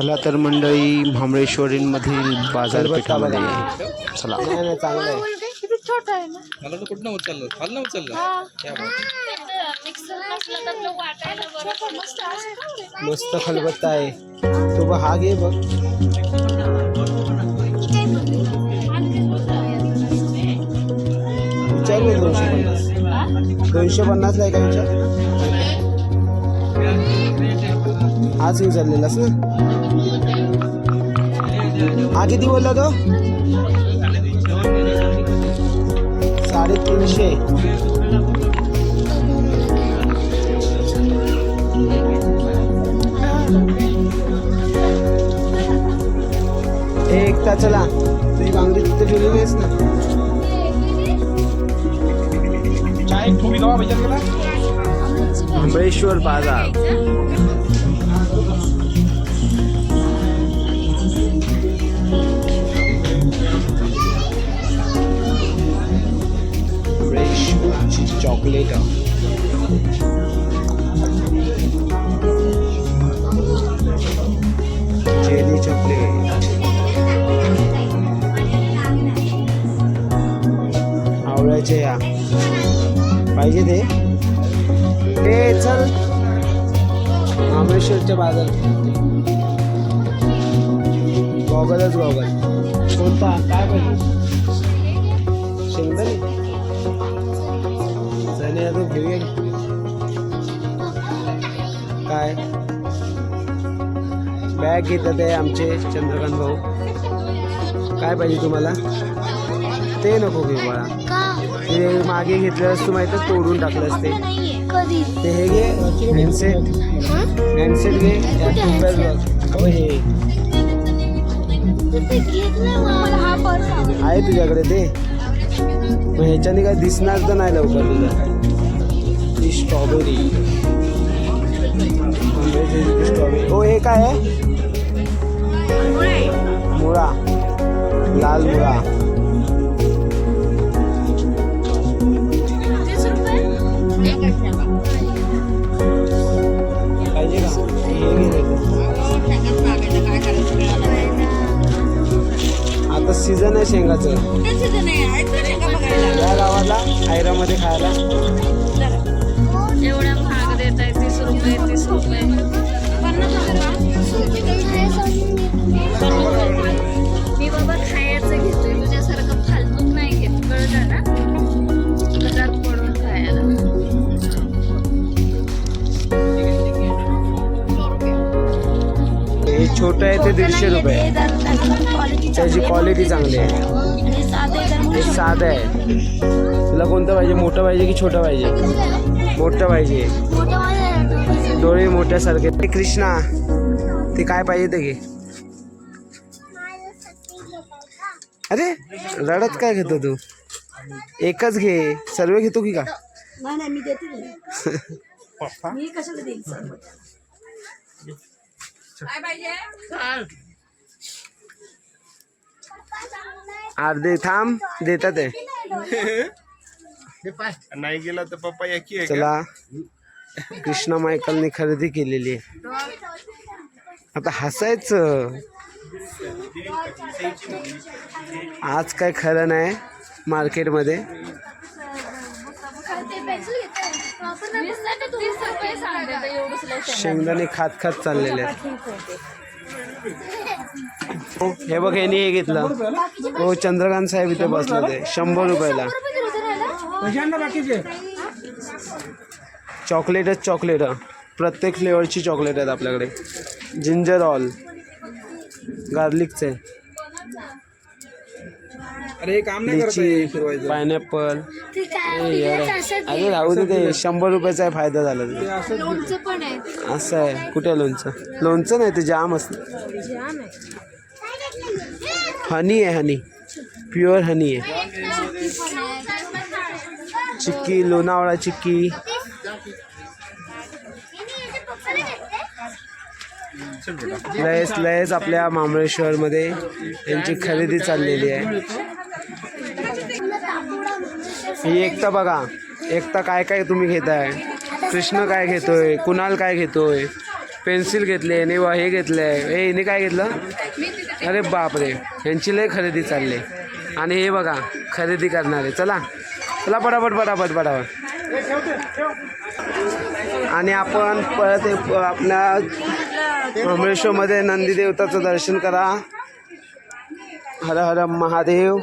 चला तर मंडळी भांबळेश्वरींमधील बाजारपेठामध्ये चला. ना. मला तर कुठं उचललं? उचललं? हा. आपलं वाटायला बरं मस्त खलबत्ता आहे. तू बघ हा घे बघ. विचारले दोनशे पन्नास? दोनशे पन्नासला आहे का विचार? आज विचारलेलास ना? हा किती बोलला तो साडेतीनशे ए, एकता चला तुझी बांगडी तिथे ठेवली नाहीस ना भांबळेश्वर बाजार चॉकलेट जेली चॉकलेट. आवळ्याचे या. पाहिजे ते? ते चल. महाबळेश्वरच्या बाजार. गॉगलच गॉगल कोणता? काय पाहिजे? शेंगदाणे? की. काय? बॅग घेतात आहे आमचे चंद्रकांत भाऊ. काय पाहिजे तुम्हाला? ते नको घेऊ बाळा. ते मागे घेतलं तू माहिती तोडून टाकलं असते ते हे घे हँडसेट हँडसेट घे मला. आहे तुझ्याकडे ते. मग ह्याच्याने काय दिसणार तर नाही लवकर ही स्ट्रॉबेरी. स्ट्रॉबेरी हो हे काय आहे? मुळा. लाल मुळा. आता सीझन आहे शेंगाचं. या गावाला आयरामध्ये खायला. ना घरात पडून खायला. हे छोटं आहे ते दीडशे रुपये. त्याची क्वालिटी चांगली आहे. साधं आहे. तुला कोणतं पाहिजे? मोठं पाहिजे की छोटं पाहिजे? मोठं पाहिजे. डोळे मोठ्यासारखे. ते कृष्णा ते काय पाहिजे ते घे. अरे रडत काय घेतो तू? एकच घे. सर्व घेतो की का? अर्धे थांब. देतात आहे. नाही गेला तर पप्पा एकी आहे चला. कृष्णा मायकलने खरेदी केलेली आहे. आता हसायचं. आज काय खरं नाही. मार्केटमध्ये? शेंगदाणे खात खात चाललेले आहेत. हो, हे बघ यांनी हे घेतलं. हो चंद्रकांत साहेब इथे बसले ते शंभर रुपयाला. चॉकलेटच चॉकलेट. प्रत्येक फ्लेवरची चॉकलेट आहेत आपल्याकडे. जिंजर ऑल गार्लिकचे अरे काम लिची पायनॅपल. अरे राहू दे ते शंभर रुपयाचा आहे फायदा झाला ते. लोणचं पण आहे. असं आहे. कुठे लोणचं? लोणचं नाही ते जाम असतं. जाम आहे. हनी आहे हनी. प्युअर हनी आहे. चिक्की लोणावळा चिक्की. लयच लयच आपल्या महाबळेश्वरमध्ये यांची खरेदी चाललेली आहे. ही एकता बघा. एकता काय काय तुम्ही घेताय? कृष्ण काय घेतोय? कुणाल काय घेतोय? पेन्सिल घेतले आहे वा हे घेतलं आहे हे हिने काय घेतलं? अरे बापरे. यांची लय खरेदी चालली. आणि हे बघा खरेदी करणारे. चला. चला पटापट पटापट पटापट. आणि आपण परत आपल्या महाबळेश्वरमध्ये नंदी देवताचं दर्शन करा. हर हर महादेव.